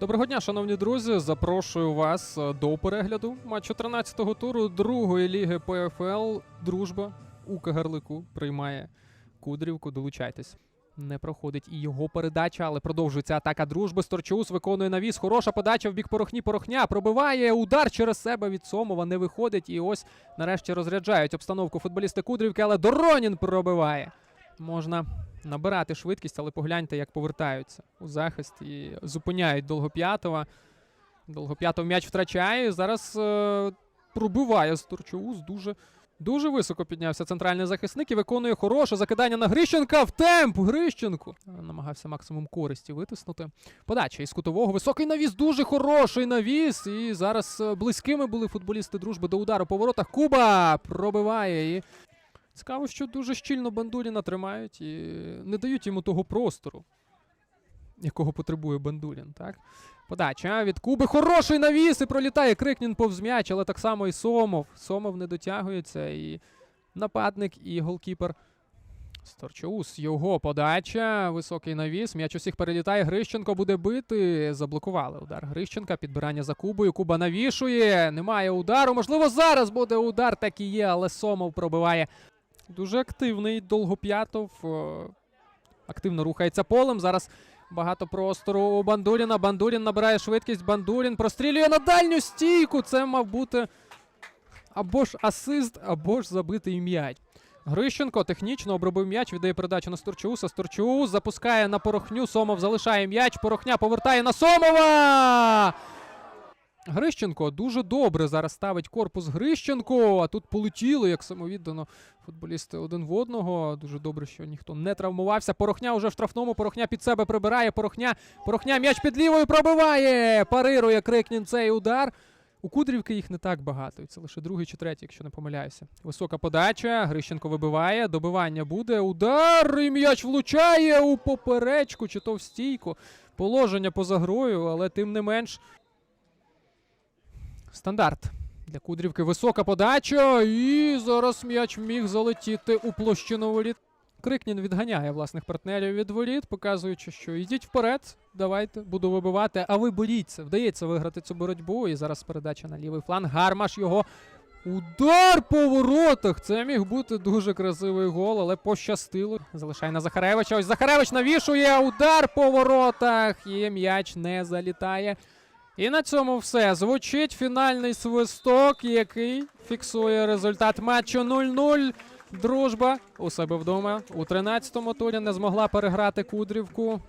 Доброго дня, шановні друзі. Запрошую вас е, до перегляду матчу 13-го туру другої ліги ПФЛ. Дружба у Кагарлику приймає Кудрівку. Долучайтесь. Не проходить і його передача, але продовжується атака дружби. Сторчус виконує навіс. Хороша подача в бік порохні. Порохня пробиває удар через себе від Сомова. Не виходить. І ось нарешті розряджають обстановку футболісти Кудрівки, але Доронін пробиває. Можна набирати швидкість, але погляньте, як повертаються у захист і зупиняють Долгоп'ятова. Долгоп'ятов м'яч втрачає. Зараз е, пробиває Сторчоус. Дуже, дуже високо піднявся центральний захисник і виконує хороше закидання на Грищенка в темп. Грищенку. Намагався максимум користі витиснути. Подача із кутового. Високий навіс, дуже хороший навіс. І зараз е, близькими були футболісти дружби до удару по воротах. Куба пробиває і Цікаво, що дуже щільно Бандуріна тримають і не дають йому того простору, якого потребує Бандурін, так? Подача від Куби. Хороший навіс і пролітає Крикнін повз м'яч, але так само і Сомов. Сомов не дотягується. І нападник, і голкіпер. Сторчоус, його подача. Високий навіс. М'яч усіх перелітає. Грищенко буде бити. Заблокували удар Грищенка. Підбирання за Кубою. Куба навішує. Немає удару. Можливо, зараз буде удар. Так і є, але Сомов пробиває. Дуже активний Долгоп'ятов. е, Активно рухається полем. Зараз багато простору у Бандуріна. Бандурін набирає швидкість. Бандурін прострілює на дальню стійку. Це мав бути або ж асист, або ж забитий м'яч. Грищенко технічно обробив м'яч, віддає передачу на Сторчуса. Сторчус запускає на порохню. Сомов залишає м'яч. Порохня повертає на Сомова. Грищенко дуже добре зараз ставить корпус Грищенко. А тут полетіли, як самовіддано футболісти один в одного. Дуже добре, що ніхто не травмувався. Порохня вже в штрафному. Порохня під себе прибирає. Порохня. Порохня м'яч під лівою пробиває. Парирує Крикнін цей удар. У Кудрівки їх не так багато. Це лише другий чи третій, якщо не помиляюся. Висока подача. Грищенко вибиває. Добивання буде. Удар. І м'яч влучає у поперечку чи то в стійку. Положення поза грою, але тим не менш. Стандарт. Для Кудрівки висока подача. І зараз м'яч міг залетіти у площину воріт. Крикнін відганяє власних партнерів від воріт, показуючи, що йдіть вперед, давайте, буду вибивати, а ви боріться. Вдається виграти цю боротьбу. І зараз передача на лівий фланг. Гармаш його. Удар по воротах! Це міг бути дуже красивий гол, але пощастило. Залишає на Захаревича. Ось Захаревич навішує удар по воротах. І м'яч не залітає. І на цьому все. Звучить фінальний свисток, який фіксує результат матчу 0-0. Дружба у себе вдома у 13-му турі не змогла переграти Кудрівку.